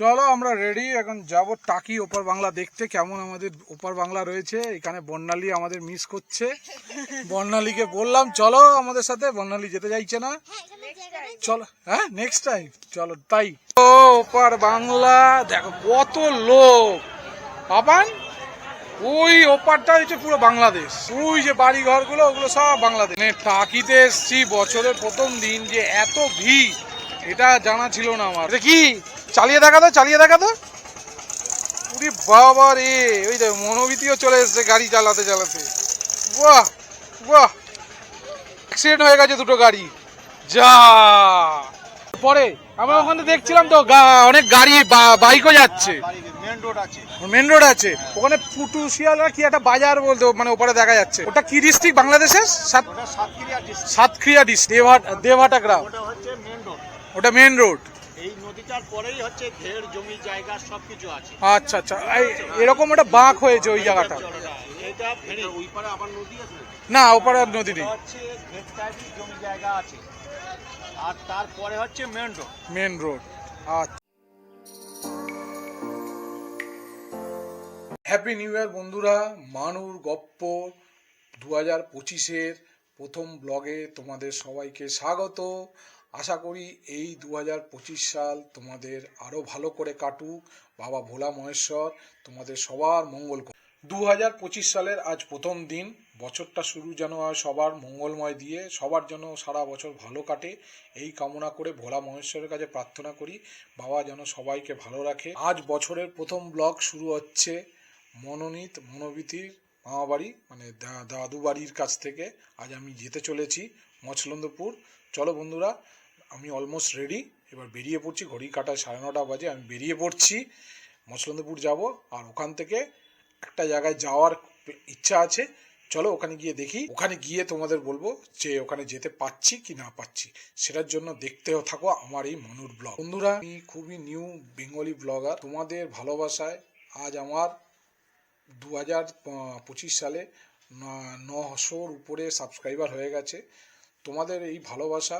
চলো আমরা রেডি এখন যাব টাকি ওপার বাংলা দেখতে, কেমন আমাদের ওপার বাংলা রয়েছে। এখানে বর্ণালী আমাদের মিস করছে। বর্ণালীকে বললাম, চলো আমাদের সাথে, বর্ণালী যেতে চাইছে না। চলো হ্যাঁ নেক্সট টাইম চলো, তাই। ও, ওপার বাংলা, দেখো কত লোক। পাপান, ওই ওপারটা হচ্ছে পুরো বাংলাদেশ। ওই যে বাড়ি ঘরগুলো ওগুলো সব বাংলাদেশ। মানে টাকিতে এসছি, বছরের প্রথম দিন যে এত ভিড়, এটা জানা ছিল না আমার। কি? চালিয়ে দেখা তো চালিয়ে দেখা তো। উরি বাবা রে ওই দেখ মনোভীতিও চলে এসছে গাড়ি চালাতে চালাতে। বাহ বাহ। অ্যাক্সিডেন্ট হয়ে গেছে দুটো গাড়ি। যা। পরে আমরা ওখানে দেখছিলাম তো অনেক গাড়ি বাইকও যাচ্ছে। মেন রোড আছে। মেন রোড আছে। ওখানে পুটুশিয়ালা কি একটা বাজার বলতে মানে ওপারে দেখা যাচ্ছে। ওটা কি ডিস্ট্রিক্ট বাংলাদেশের? সাত ওটা সাতক্ষীরা ডিস্ট্রিক্ট দেবহাটা গ্রাম। ওটা মেন রোড নদীটার পরেই হচ্ছে ঘের জমি জায়গা সবকিছু আছে। আচ্ছা আচ্ছা। এরকম একটা বাঁক হয়েছে ওই জায়গাটা। এটা ফেরি ওই পারে আবার নদী আছে? না ওপারে আর নদী নেই। হচ্ছে ঘের টাইপের জমি জায়গা আছে। আর তারপরে হচ্ছে মেন রোড মেন রোড আচ্ছা। হ্যাপি নিউ ইয়ার বন্ধুরা। মানুর গপ্প দু হাজার পঁচিশের প্রথম ব্লগে তোমাদের সবাইকে স্বাগত। আশা করি এই দু পঁচিশ সাল তোমাদের আরও ভালো করে কাটুক। বাবা ভোলা মহেশ্বর, তোমাদের সবার মঙ্গল। দু হাজার পঁচিশ সালের আজ প্রথম দিন। বছরটা শুরু যেন হয় সবার মঙ্গলময় দিয়ে, সবার যেন সারা বছর ভালো কাটে। এই কামনা করে ভোলা মহেশ্বরের কাছে প্রার্থনা করি, বাবা যেন সবাইকে ভালো রাখে। আজ বছরের প্রথম ব্লগ শুরু হচ্ছে মনোনীত মনোবিতির মামাবাড়ি মানে দাদু বাড়ির কাছ থেকে। আজ আমি যেতে চলেছি মছলন্দপুর। চলো বন্ধুরা আমি অলমোস্ট রেডি এবার বেরিয়ে পড়ছি ঘড়ি কাটায় সাড়ে নটা বাজে, আমি বেরিয়ে পড়ছি। মছলন্দপুর যাব, আর ওখান থেকে একটা জায়গায় যাওয়ার ইচ্ছা আছে। চলো ওখানে গিয়ে দেখি। ওখানে গিয়ে তোমাদের বলব যে ওখানে যেতে পাচ্ছি কি না পাচ্ছি। সেটার জন্য দেখতেও থাকো আমার এই মনুর ব্লগ। বন্ধুরা, আমি খুবই নিউ বেঙ্গলি ব্লগার তোমাদের ভালোবাসায় আজ আমার দু হাজার পঁচিশ সালে নশোর উপরে সাবস্ক্রাইবার হয়ে গেছে। তোমাদের এই ভালোবাসা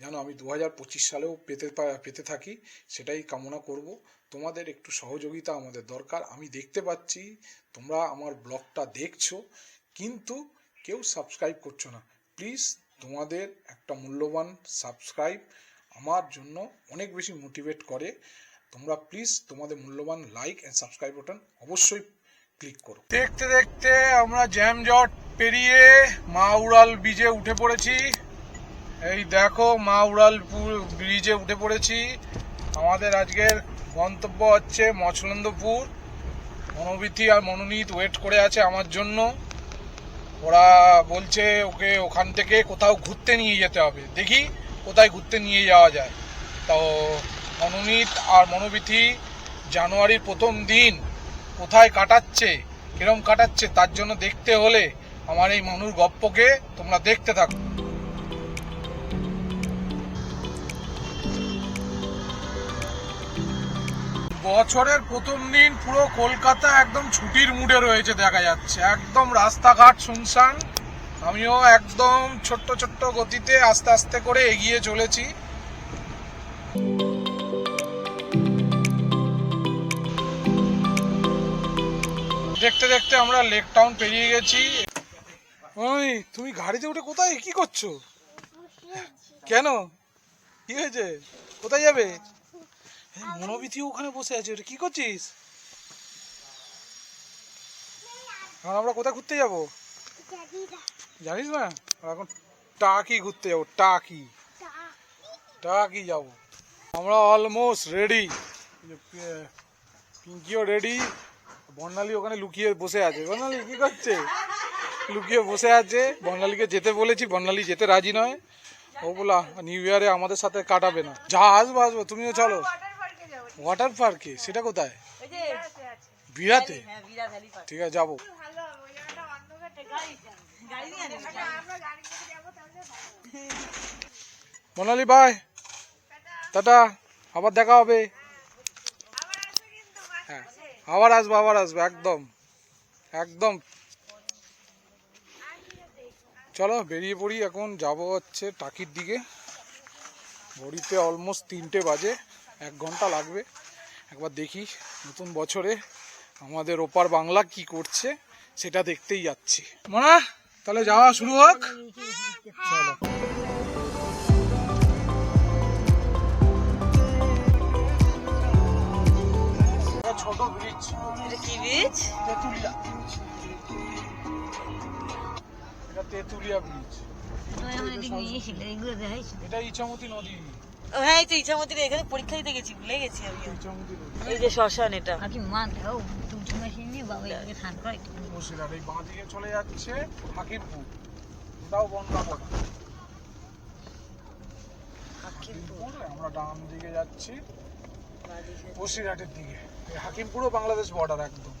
যেন আমি দু হাজার পঁচিশ সালেও পেতে পেতে থাকি, সেটাই কামনা করব। তোমাদের একটু সহযোগিতা আমাদের দরকার। আমি দেখতে পাচ্ছি তোমরা আমার ব্লগটা দেখছ, কিন্তু কেউ সাবস্ক্রাইব করছ না। প্লিজ তোমাদের একটা মূল্যবান সাবস্ক্রাইব আমার জন্য অনেক বেশি মোটিভেট করে। তোমরা প্লিজ তোমাদের মূল্যবান লাইক অ্যান্ড সাবস্ক্রাইব বাটন অবশ্যই ক্লিক করো। দেখতে দেখতে আমরা জ্যাম জট পেরিয়ে মা উড়াল ব্রিজে উঠে পড়েছি। এই দেখো মা উড়ালপুর ব্রিজে উঠে পড়েছি। আমাদের আজকের গন্তব্য হচ্ছে মছলন্দপুর মনোবিতি আর মনোনীত ওয়েট করে আছে আমার জন্য। ওরা বলছে ওকে ওখান থেকে কোথাও ঘুরতে নিয়ে যেতে হবে। দেখি কোথায় ঘুরতে নিয়ে যাওয়া যায়। তো মনোনীত আর মনোবিথি জানুয়ারির প্রথম দিন কোথায় কাটাচ্ছে, কিরম কাটাচ্ছে তার জন্য দেখতে হলে আমার এই মানুষ গপ্পকে তোমরা দেখতে থাকো। বছরের প্রথম দিন পুরো কলকাতা একদম ছুটির মুডে রয়েছে দেখা যাচ্ছে। একদম রাস্তাঘাট শুনশান। আমিও একদম ছোট্ট ছোট্ট গতিতে আস্তে আস্তে করে এগিয়ে চলেছি। দেখতে দেখতে আমরা লেক টাউন পেরিয়ে গেছি। ওই তুমি গাড়িতে উঠে কোথায়? কি করছ? কেন? কি হয়েছে? কোথায় যাবে? মনোবিথি ওখানে বসে আছে ওটা কি করছিস? এখন আমরা কোথায় ঘুরতে যাব? জানিস না? এখন টাকি ঘুরতে যাব, টাকি। টাকি যাব। আমরা অলমোস্ট রেডি পিঙ্কিও রেডি বর্ণালী ওখানে লুকিয়ে বসে আছে। বর্ণালী, কি করছে? লুকিয়ে বসে আছে। বর্ণালীকে যেতে বলেছি, বর্ণালী যেতে রাজি নয়। ও বলা নিউ ইয়ারে আমাদের সাথে কাটাবে না। যা আসব আসব তুমিও চলো। ওয়াটার পার্কে? সেটা কোথায়? বিরাতে ঠিক আছে যাব। মোনালি বাই টাটা। আবার দেখা হবে। হ্যাঁ আবার আসব আবার আসব একদম। একদম। চলো বেরিয়ে পড়ি এখন যাব হচ্ছে টাকির দিকে। ঘড়িতে অলমোস্ট তিনটে বাজে। এক ঘণ্টা লাগবে। একবার দেখি নতুন বছরে আমাদের ওপার বাংলা কি করছে সেটা দেখতেই যাচ্ছি। মনা তাহলে যাওয়া শুরু হোক। চলো। ছোট ব্রিজ এটা কি বীজ তেঁতুলিয়া। এটা তেঁতুলিয়া ব্রিজ এটা ইছামতি নদী। হ্যাঁ এই তো ইচ্ছামতির এখানে পরীক্ষা দিতে গেছি ভুলে গেছি আমি। এই যে শ্মশান এটা। আগে মা দাও তুলসী মাসি নিয়ে বাবা এদিকে স্নান করে বসিরহাট এই বাঁ দিকে চলে যাচ্ছে হাকিমপুর। ওটাও বনগা পড়া হাকিমপুর। আমরা ডান দিকে যাচ্ছি। বসিরহাটের দিকে। হাকিমপুরও বাংলাদেশ বর্ডার একদম।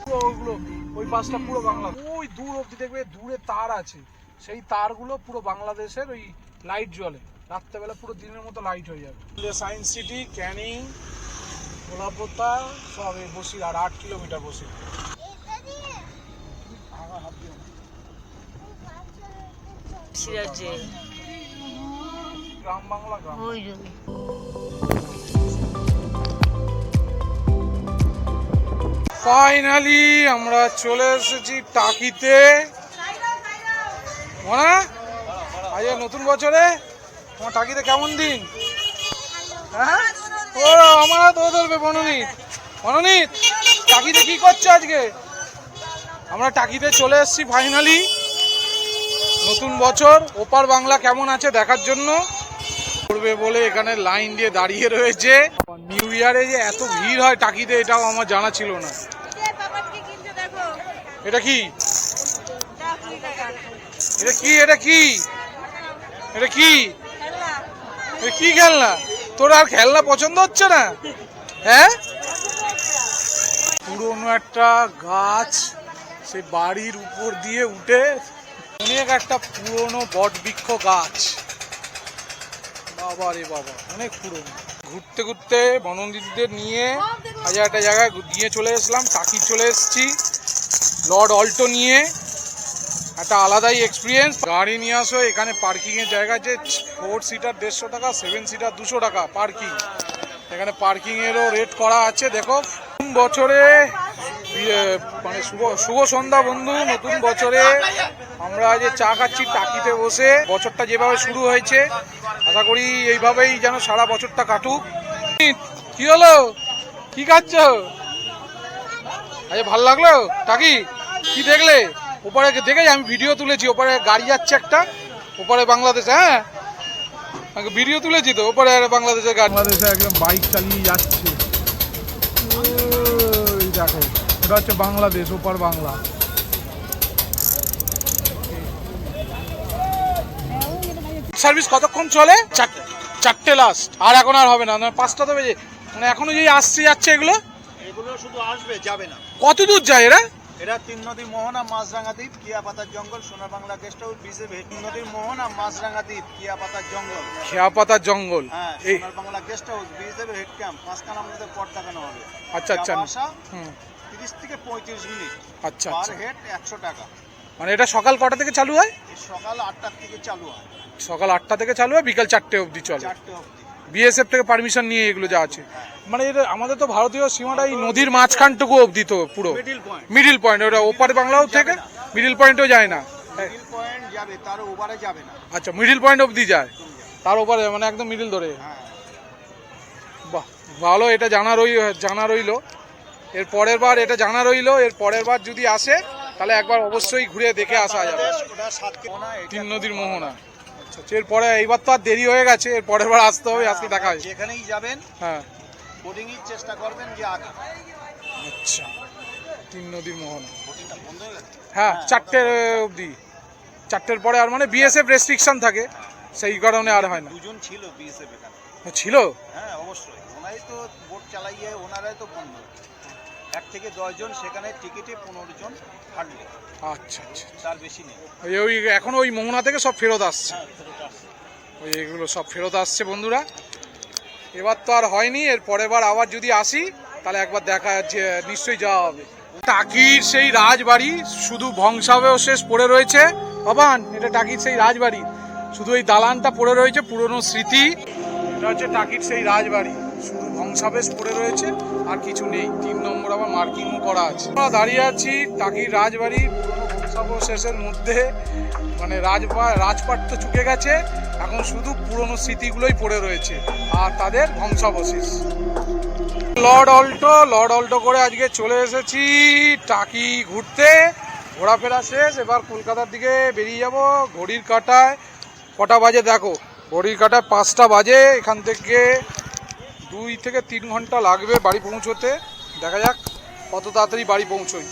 পুরো ওইগুলো ওই পাশটা পুরো বাংলা ওই দূর অব্দি দেখবে দূরে তার আছে। সেই তারগুলো পুরো বাংলাদেশের ওই লাইট জ্বলে রাত্রেবেলা পুরো দিনের মতো লাইট হয়ে যাবে। সায়েন্স সিটি ক্যানিং কোলাপোতা সব এই আর আট কিলোমিটার জেল গ্রাম বাংলা গ্রাম ফাইনালি আমরা চলে এসেছি টাকিতে। মনা আজ নতুন বছরে তোমার টাকিতে কেমন দিন? হ্যাঁ? ও আমার তো ধরবে বননীত। বননীত টাকিতে কি করছ আজকে? আমরা টাকিতে চলে এসেছি ফাইনালি নতুন বছর ওপার বাংলা কেমন আছে দেখার জন্য। করবে বলে এখানে লাইন দিয়ে দাঁড়িয়ে রয়েছে। নিউ ইয়ারে যে এত ভিড় হয় টাকিতে এটাও আমার জানা ছিল না। এটা কি? এটা কি? এটা কি? এটা কি? এটা কি খেলনা? তোর আর খেলনা পছন্দ হচ্ছে না? হ্যাঁ? পুরনো একটা গাছ সেই বাড়ির উপর দিয়ে উঠে অনেক একটা পুরনো বট বৃক্ষ গাছ। বাবা রে বাবা অনেক পুরনো। ঘুরতে ঘুরতে বনদিদিদের নিয়ে হাজার একটা জায়গায় নিয়ে চলে এসলাম টাকি চলে এসেছি। লর্ড অল্টো নিয়ে। একটা আলাদাই এক্সপিরিয়েন্স গাড়ি নিয়ে আসো এখানে পার্কিং এর জায়গা আছে ফোর সিটার দেড়শো টাকা সেভেন সিটার দুশো টাকা পার্কিং এখানে পার্কিং এরও রেট করা আছে দেখো। বছরে ইয়ে, মানে শুভ শুভ সন্ধ্যা বন্ধু নতুন বছরে আমরা যে চা খাচ্ছি টাকিতে বসে বছরটা যেভাবে শুরু হয়েছে আশা করি এইভাবেই যেন সারা বছরটা কাটুক। কি হলো? কি খাচ্ছ? আচ্ছা ভালো লাগল? টাকি কি দেখলে? ওপারে দেখে আমি ভিডিও তুলেছি ওপারে গাড়ি যাচ্ছে একটা ওপারে বাংলাদেশ হ্যাঁ? আমি ভিডিও তুলেছি তো ওপারে বাংলাদেশের গাড়ি। বাংলাদেশে একদম বাইক চালিয়ে যাচ্ছে। দেখো ওটা হচ্ছে বাংলাদেশ ওপার বাংলা। সার্ভিস কতক্ষণ চলে? চারটে চারটে লাস্ট আর এখন আর হবে না মানে পাঁচটা তো বেজে মানে এখনও যে আসছে যাচ্ছে এগুলো? এগুলো শুধু আসবে যাবে না। কত দূর যায় এরা? এরা তিন নদী মোহনা মাছরাঙা দ্বীপ কিয়াপাতার জঙ্গল সোনা বাংলা গেস্ট হাউস বিজে তিন নদীর মোহনা মাছরাঙা দ্বীপ কিয়াপাতার জঙ্গল। খেয়া পাতার জঙ্গল। হ্যাঁ এই Sonar Bangla guest house BJP head camp পাঁচখানা আমাদের পথ দেখানো হবে? আচ্ছা আচ্ছা। যাওয়া আসা হুম। তিরিশ থেকে পঁয়ত্রিশ মিনিট। আচ্ছা পার আচ্ছা। হেড একশো টাকা। মানে এটা সকাল কটা থেকে চালু হয়? এই সকাল আটটার থেকে চালু হয়। সকাল আটটা থেকে চালু হয় বিকাল চারটে অবধি চলে। চারটে অবধি। বিএসএফ থেকে পারমিশন নিয়ে এগুলো যা আছে। মানে এটা আমাদের তো ভারতীয় সীমাটা এই নদীর মাঝখানটুকু অবধি তো পুরো। মিডিল পয়েন্ট ওটা ওপার বাংলাও থেকে মিডিল পয়েন্টও যায় না। আচ্ছা মিডিল পয়েন্ট অবধি যায়। তার ওপারে মানে একদম মিডিল ধরে। হ্যাঁ। বাহ ভালো এটা জানা রই জানা রইল। এর পরের বার এটা জানা রইল এর পরের বার যদি আসে তাহলে একবার অবশ্যই ঘুরে দেখে আসা যাবে। তিন নদীর মোহনা। আচ্ছা আচ্ছা, এরপরে এইবার তো আর দেরি হয়ে গেছে এর পরের বার আসতে হবে আজকে দেখা হয়। যেখানেই যাবেন হ্যাঁ। এর চেষ্টা করবেন যে আগে। আচ্ছা তিন নদীর মোহনা। বন্ধ হয়ে গেছে? হ্যাঁ চারটে অবধি। চারটের পরে আর মানে বিএসএফ রেস্ট্রিকশন থাকে সেই কারণে আর হয় না। দুজন ছিল বিএসএফ এখানে। ছিল? হ্যাঁ অবশ্যই। ওনারাই তো বোট চালাইয়ে ওনারাই তো বন্ধ। এক থেকে দশজন সেখানে টিকিটে পনেরো জন হাঁটলে। আচ্ছা আচ্ছা তার বেশি নেই। ওই এখন ওই মোহনা থেকে সব ফেরত আসছে। হ্যাঁ ফেরত আসছে। ওই এগুলো সব ফেরত আসছে বন্ধুরা। এবার তো আর হয়নি, এর পরের বার আবার যদি আসি, তাহলে একবার দেখা যাচ্ছে নিশ্চয়ই যাওয়া হবে। টাকির সেই রাজবাড়ি শুধু ধ্বংসাবশেষ পড়ে রয়েছে। ভবান এটা টাকির সেই রাজবাড়ি। শুধু এই দালানটা পড়ে রয়েছে, পুরনো স্মৃতি। এটা হচ্ছে টাকির সেই রাজবাড়ি। শুধু ধ্বংসাবেশ পড়ে রয়েছে, আর কিছু নেই। তিন নম্বর আবার মার্কিংও করা আছে। আমরা দাঁড়িয়ে আছি টাকির রাজবাড়ি পুরোনো ধ্বংসাবশেষের মধ্যে। মানে রাজপা রাজপাট তো চুকে গেছে, এখন শুধু পুরনো স্মৃতিগুলোই পড়ে রয়েছে, আর তাদের ধ্বংসাবশেষ লর্ড অল্টো লর্ড অল্টো করে আজকে চলে এসেছি টাকি ঘুরতে। ঘোরাফেরা শেষ, এবার কলকাতার দিকে বেরিয়ে যাব ঘড়ির কাটায়। কটা বাজে দেখো, ঘড়ির কাটায় পাঁচটা বাজে, এখান থেকে দুই থেকে তিন ঘণ্টা লাগবে বাড়ি পৌঁছোতে। দেখা যাক কত তাড়াতাড়ি বাড়ি পৌঁছোই।